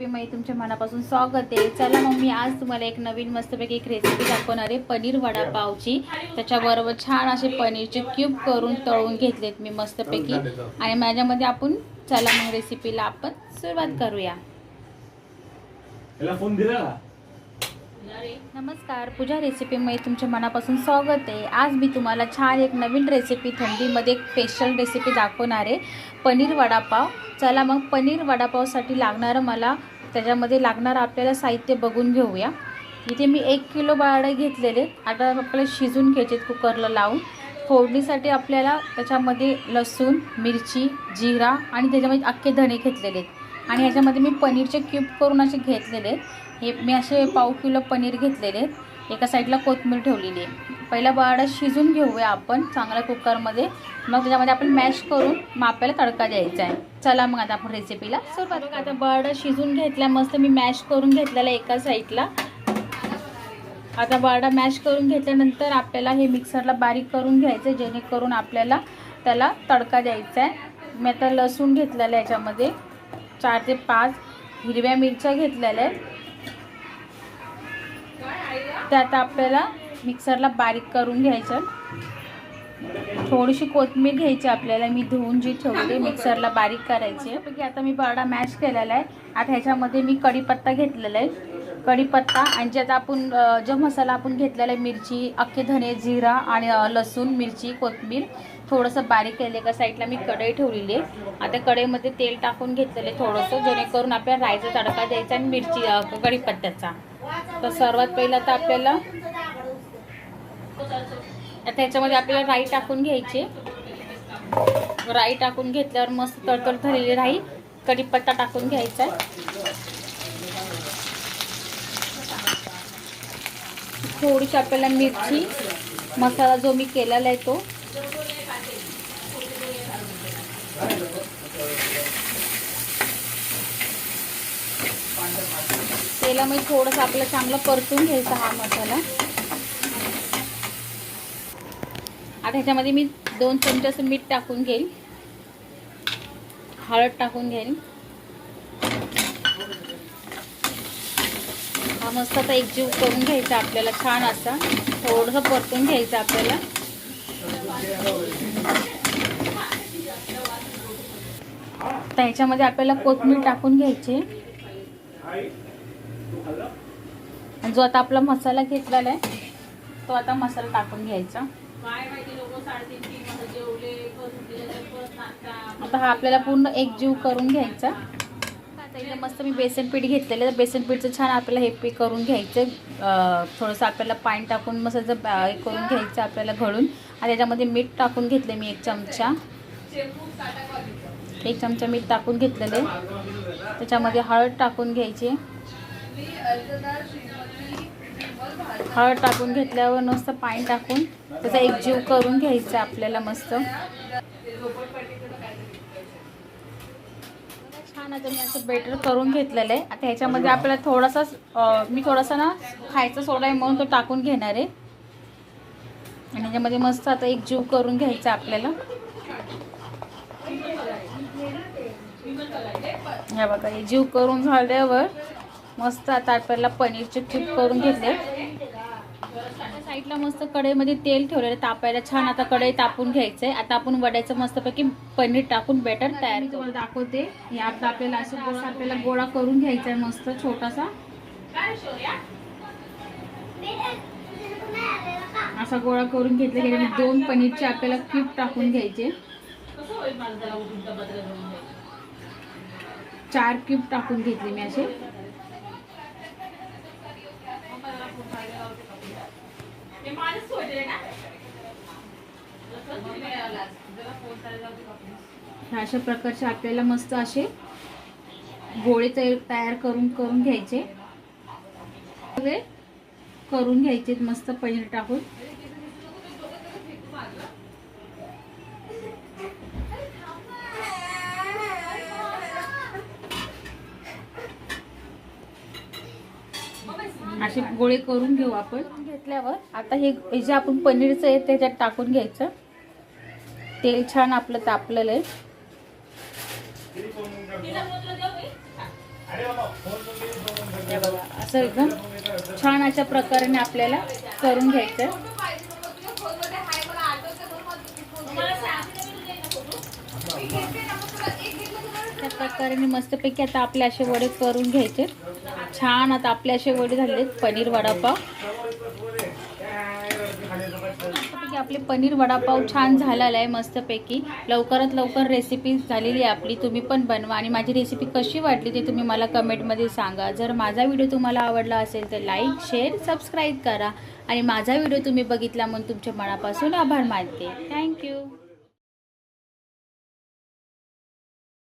रेसिपीमध्ये तुमच्या मनापासून स्वागत आहे. चला मग मी आज तुम्हाला एक नवीन मस्तपैकी एक रेसिपी दाखवणार आहे पनीर वडापावची. त्याच्याबरोबर छान असे पनीरचे क्यूब करून तळून घेतलेत मी मस्तपैकी. आणि माझ्यामध्ये आपण चला मग रेसिपीला आपण सुरुवात करूया. फोन दिला? नमस्कार. पूजा रेसिपीमध्ये तुमच्या मनापासून स्वागत आहे. आज मी तुम्हाला छान एक नवीन रेसिपी थंडीमध्ये एक स्पेशल रेसिपी दाखवणार आहे. पनीर वडापाव. चला मग पनीर वडापावसाठी लागणारं मला त्याच्यामध्ये लागणारं आपल्याला साहित्य बघून घेऊया. इथे मी एक किलो बाळे घेतलेले. आता आपल्याला शिजून घ्यायचे कुकरला लावून. फोडणीसाठी आपल्याला त्याच्यामध्ये लसूण मिरची जिरा आणि त्याच्यामध्ये अख्खे धणे घेतलेले आहेत. आणि ह्याच्यामध्ये मी पनीरचे क्यूब करून असे घेतलेले आहेत. हे मी असे पाव किलो पनीर घेतलेले आहेत. एका साईडला कोथमीर ठेवलेली आहे. पहिला बटाटा शिजून घेऊया आपण चांगल्या कुकरमध्ये. मग त्याच्यामध्ये आपण मॅश करून मग आपल्याला तडका द्यायचा आहे. चला मग आता आपण रेसिपीला सुरुवात आता बटाटा शिजून घेतला मस्त मी मॅश करून घेतलेला एका साईडला. आता बटाटा मॅश करून घेतल्यानंतर आपल्याला हे मिक्सरला बारीक करून घ्यायचं जेणेकरून आपल्याला त्याला तडका द्यायचा आहे. मी आता लसूण घेतलेला आहे याच्यामध्ये. चार ते पाच हिरव्या मिरच्या घेतलेल्या आहेत. ते आता आपल्याला मिक्सरला बारीक करून घ्यायचं. थोडीशी कोथिंबीर घ्यायची आपल्याला मी धुवून जी ठेवली मिक्सरला बारीक करायची आहे. की आता मी बरडा मॅश केलेला आहे. आता ह्याच्यामध्ये मी कढीपत्ता घेतलेला आहे. कढीपत्ता आणि ज्यात आपण जो मसाला आपण घेतलेला आहे मिरची अख्खे धने जिरा आणि लसूण मिरची कोथिंबीर थोडंसं बारीक केलं एका साईडला मी कढई ठेवलेली आहे. आता कढईमध्ये तेल टाकून घेतलेलं आहे थोडंसं जेणेकरून आपल्याला राईचा तडका द्यायचा आणि मिरची कढीपत्त्याचा. तर सर्वात पहिलं तर आपल्याला आता ह्याच्यामध्ये आपल्याला राई टाकून घ्यायची. राई टाकून घेतल्यावर मस्त तडतड झालेली राई. कढीपत्ता टाकून घ्यायचा आहे. थोडीशी आपल्याला मिरची मसाला जो मी केलेला आहे तो. तेलामध्ये थोडंसं आपल्याला चांगलं परतून घ्यायचा हा मसाला. आता ह्याच्यामध्ये मी दोन चमचे असं मीठ टाकून घेईल हळद टाकून घेईन. हा मस्त आता एकजीव करून घ्यायचा आपल्याला छान असा. थोडंसं परतून घ्यायचं आपल्याला. तर ह्याच्यामध्ये आपल्याला कोथमीर टाकून घ्यायची. जो आता आपला मसाला घेतलेला आहे तो आता मसाला टाकून घ्यायचा. आता हा आपल्याला पूर्ण एकजीव करून घ्यायचा. आता इथे मस्त मी बेसन पीठ घेतलेलं आहे. बेसन पीठचं छान आपल्याला हे पीठ करून घ्यायचं. थोडंसं आपल्याला पाणी टाकून मस्त असं, हे करून घ्यायचं आपल्याला घडून. आणि त्याच्यामध्ये मीठ टाकून घेतलं मी एक चमचा. एक चमचा मीठ टाकून घेतलेले त्याच्यामध्ये हळद टाकून घ्यायची. हळद टाकून घेतल्यावर नुसतं पाणी टाकून त्याचा एक जीव करून घ्यायचा आपल्याला मस्त. छान आता मी असं बेटर करून घेतलेलं आहे. आता ह्याच्यामध्ये आपल्याला थोडासा मी थोडासा ना खायचा सोडा आहे म्हणून तो टाकून घेणार आहे. आणि ह्याच्यामध्ये मस्त आता एक जीव करून घ्यायचा आपल्याला. ह्या बघा हे जीव करून झाल्यावर मस्त आता आपल्याला पनीरचे क्यूब करून घेतले साईडला मस्त कढईमध्ये तेल ठेवलेलं तापायला. छान आता कढई तापून घ्यायचं आहे आता आपण वड्याचं मस्तपैकी पनीर टाकून बॅटर तयार तुम्हाला दाखवते. हे आता आपल्याला असं गोळा आपल्याला गोळा करून घ्यायचा आहे मस्त छोटासा. असा गोळा करून घेतला गेला दोन पनीरचे आपल्याला क्यूब टाकून घ्यायचे. चार क्यूब टाकून घेतले मी असे. अशा प्रकारचे आपल्याला मस्त असे गोळे तयार करून करून घ्यायचे. करून घ्यायचे मस्त पनीर टाकून. असे गोळे करून घेऊ आपण. घेतल्यावर आता हे जे आपण पनीरचं आहे त्याच्यात टाकून घ्यायचं. तेल छान आपलं तापलेलं आहे. बघा असं एकदम छान अशा प्रकारे आपल्याला करून घ्यायचं अशा त्या प्रकारे मस्तपैकी आता आपले असे वडे करून घ्यायचे. छान आता आपले असे वडे झाले पनीर वडापाव. मस्तपैकी आपले पनीर वडापाव छान झालेला आहे मस्तपैकी. लवकरात लवकर रेसिपी झालेली आहे आपली तुम्ही पण बनवा. आणि माझी रेसिपी कशी वाटली ते तुम्ही मला कमेंटमध्ये सांगा. जर माझा व्हिडिओ तुम्हाला आवडला असेल तर लाईक शेअर सबस्क्राईब करा. आणि माझा व्हिडिओ तुम्ही बघितला म्हणून तुमच्या मनापासून आभार मानते. थँक्यू